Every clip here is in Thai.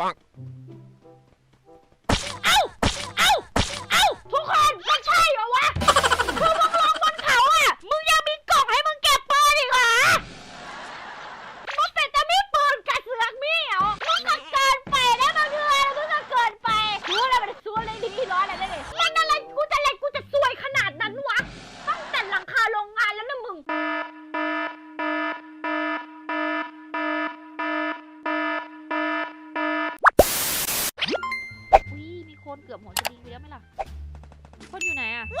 ปัง เอ้า เอ้า เอ้า ทุกคนมันใช่เหรอวะ คือมึงลงบนเขาอะ มึงยังมีกล่องให้มึงเก็บปืนอีกเหรอ มึงแต่จะมีปืนกระเสือกมีเหรอ มึงก็เกินไปแล้วมึงเอ้ยมึงก็เกินไปรู้อะไรมันซัวเลยดีร้อนอะไรเลยมันอะไรกูจะเล่นกูจะซวยขนาดนั้นวะ ตั้งแต่หลังคาโรงงานแล้วนะมึง อุ้ยมีคนเกือบหัวจะดีไปแล้วไหมล่ะ คนอยู่ไหนอะ เ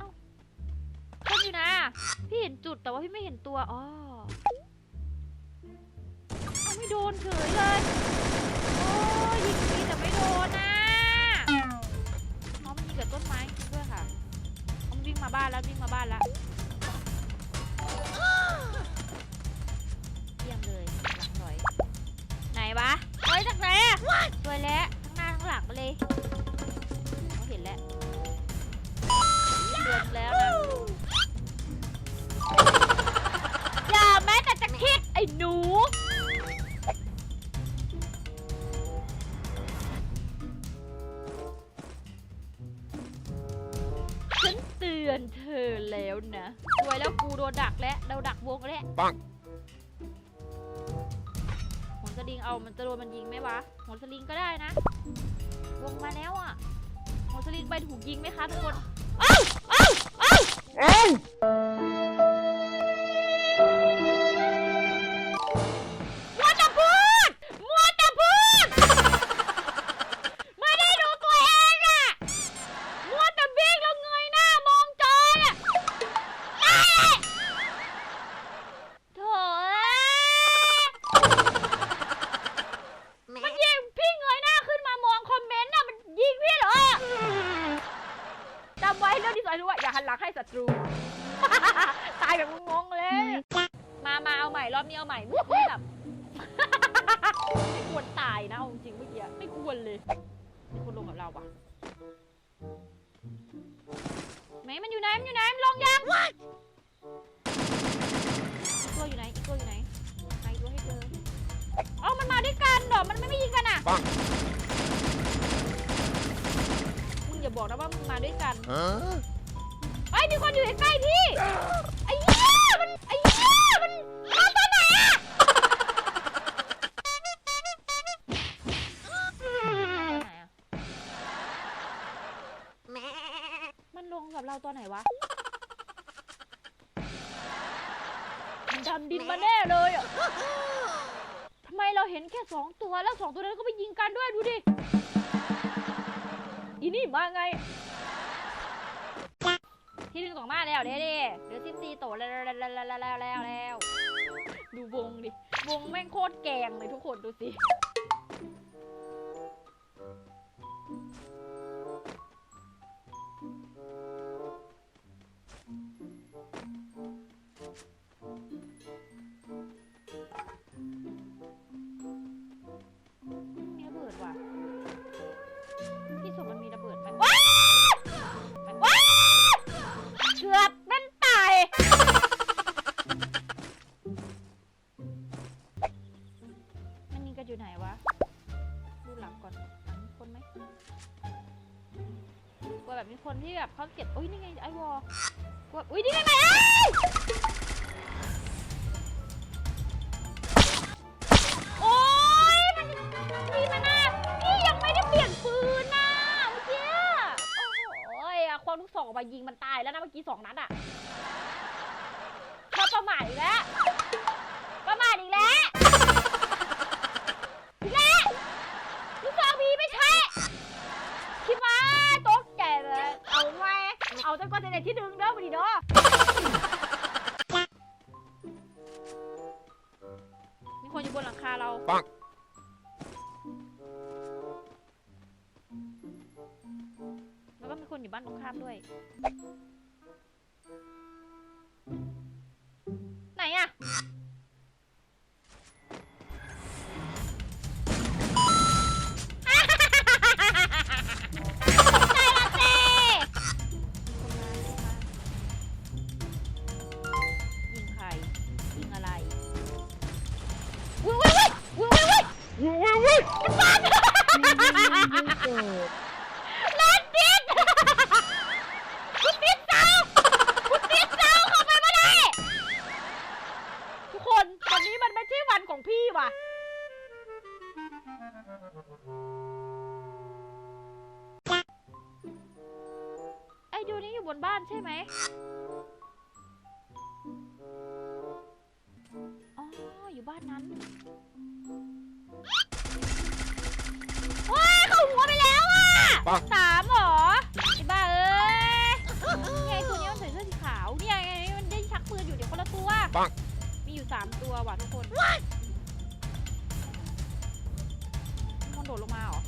อ้าคนอยู่ไหนอะพี่เห็นจุดแต่ว่าพี่ไม่เห็นตัว อ๋อเอาไม่โดนเฉยเลย โอ้ยยิงฟรีแต่ไม่โดนนะน้องมันยิงกับต้นไม้จริงด้วยค่ะเอามันวิ่งมาบ้านแล้ววิ่งมาบ้านแล้วเยี่ยมเลยหลังถอย ไหนวะเฮ้ยจากไหนอะสวยแล้วทั้งหน้าทั้งหลังไปเลย เดือนแล้วนะ อย่าแม้แต่จะคิดไอ้หนู ฉันเตือนเธอแล้วนะสวยแล้วกูโดนดักแล้วเราดักวงแล้วปัง หนสลิงเอามันจะโดนมันยิงไหมวะหนสลิงก็ได้นะ วงมาแล้วอะหนสลิงไปถูกยิงไหมคะทุกคนเอ้าเอ้าเอ้ องที่สอนรู้ว่าอย่าหันหลังให้ศัตรู ตายแบบงงๆเลย มามาเอาใหม่รอบนี้เอาใหม่เมื่อกี้แบบ ไม่ควรตายนะเอาจริงๆเมื่อกี้ไม่ควรเลยมีคนลงกับเราปะไหนมันอยู่ไหนมันอยู่ไหนมันลงยังอีกตัวอยู่ไหนอีกตัวอยู่ไหนหาอีกตัวให้เจอเอ้ามันมาด้วยกันเหรอมันไม่ไม่ยิงกันอะปังมึงอย่าบอกนะว่ามึงมาด้วยกันฮะ ไอ้ยมีคนอยู่ใกล้ๆพี่ไอ้เหี้ยมันไอ้เหี้ยมันมาตอนไหนอะไหนอะมันลงกับเราตอนไหนวะ มันดำดินมาแน่เลยอะทำไมเราเห็นแค่สองตัวแล้วสองตัวนั้นก็ไปยิงกันด้วยดูดิ อีนี่มาไง ที่หนึ่งสองมาแล้วเด้เด้เหลือสิบสี่โตแล้วแล้วแล้วแล้วแล้วแล้วแล้วดูวงดิวงแม่งโคตรแกงเลยทุกคนดูสิ กันอยู่ไหนวะ ดูหลังก่อนหลังมีคนไหมกลัวแบบมีคนที่แบบเขาเก็บอุ้ยนี่ไงไอวอลกลัวอุ้ยนี่ไงไหนเอ้ยโอ้ยมันนี่มันน่ะนี่ยังไม่ได้เปลี่ยนปืนนะเมื่อกี้โอ้โหอะควงลูกศรออกมายิงมันตายแล้วนะเมื่อกี้สองนัดอะเขาประมาทอีกแล้วประมาทอีกแล้ว เอาจนกว่าจะได้ที่ดึงเด้อมาดีเด้อมีคนอยู่บนหลังคาเรา ปัง แล้วก็มีคนอยู่บ้านตรงข้ามด้วย บ้านนั้นว้ายเข้าหัวไปแล้วอะปังสามเหรอไอ้บ้าเอ้ยนี่ไงตัวนี้มันใส่เสื้อสีขาวเนี่ยไงมันได้ชักปืนอยู่เดี๋ยวคนละตัวปัง มีอยู่สามตัวว่ะทุกคนมันโดดลงมาเหรอ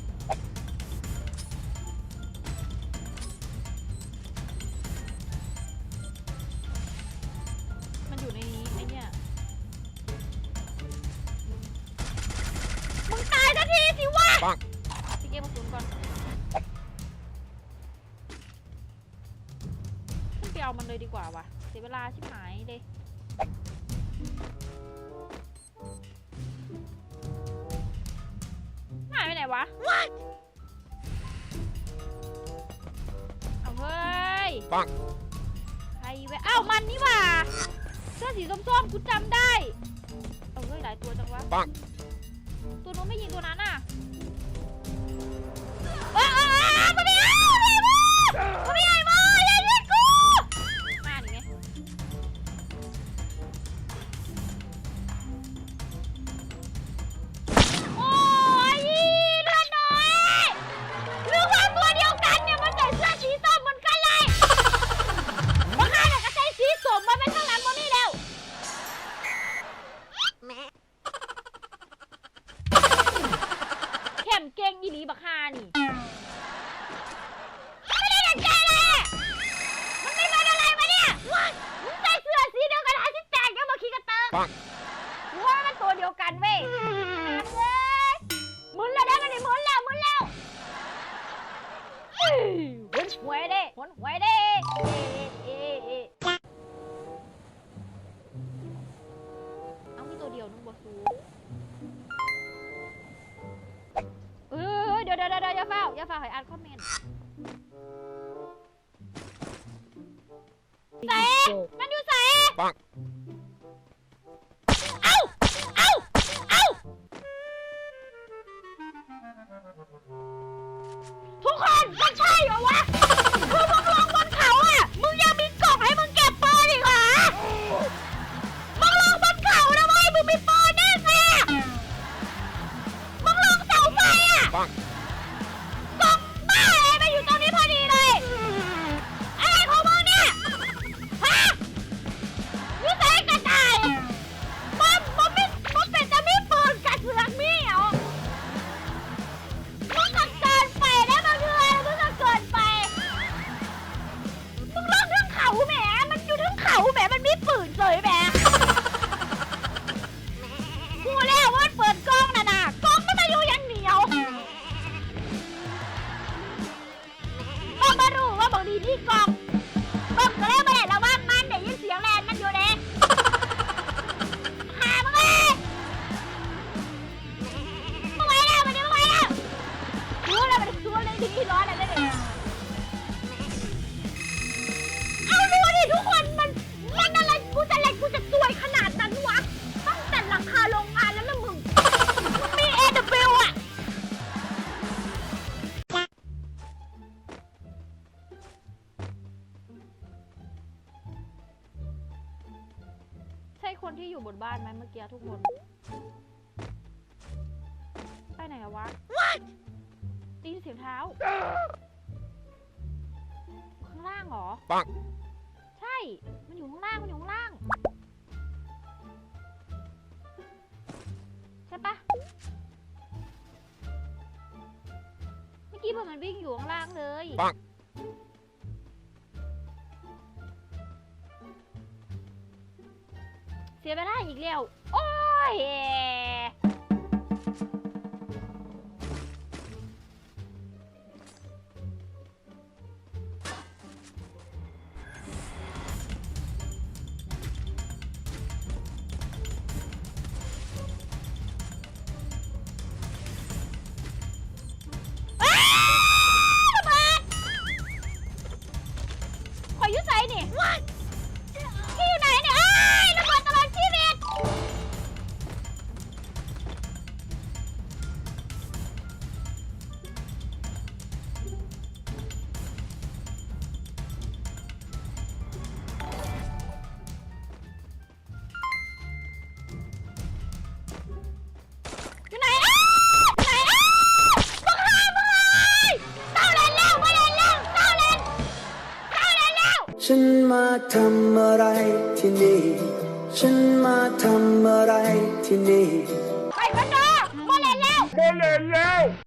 ปังพี่เกมมาคุนก่อนขึ้นไปเอามันเลยดีกว่าว่ะเสียเวลาชิบหายเลยหายไปไหนวะเอาเฮ้ยปังใครแวะอ้าวมันนี่หว่าเสื้อสีส้มๆกูจำได้ เอาเฮ้ยหลายตัวจังวะปังตัวนู้นไม่ยิงตัวนั้นอะ เอ้ กระเติกปังกูว่ามันตัวเดียวกันเว้ยเว้ยหมุนแล้วได้มันนี่หมุนแล้วหมุนแล้วเฮ้ยหมุนหวยเด้หมุนหวยเด้เอ๊ะเอ๊ะเอ๊ะเอามีตัวเดียวนึงบ่ซูเออเดี๋ยวเดี๋ยวเดี๋ยวอย่าเฝ้าอย่าเฝ้าให้อ่านคอมเมนต์ใส่มันอยู่ใส่ปัง ทุกคนมันใช่เหรอวะ รู้ว่าบางทีที่กล่องกานไหมเมื่อกี้ทุกคน ไปไหนอะวะได้ยินเสียงเท้า ข้างล่างเหรอ ปัง ใช่ มันอยู่ข้างล่าง มันอยู่ข้างล่าง ใช่ปะเมื่อกี้เพื่อนมันวิ่งอยู่ข้างล่างเลย ปัง เสียเวลาอีกแล้ว โอ้ย ฉันมาทำอะไรที่นี่ ฉันมาทำอะไรที่นี่ ไปพันดอมาเลนแล้ว มาเลนแล้ว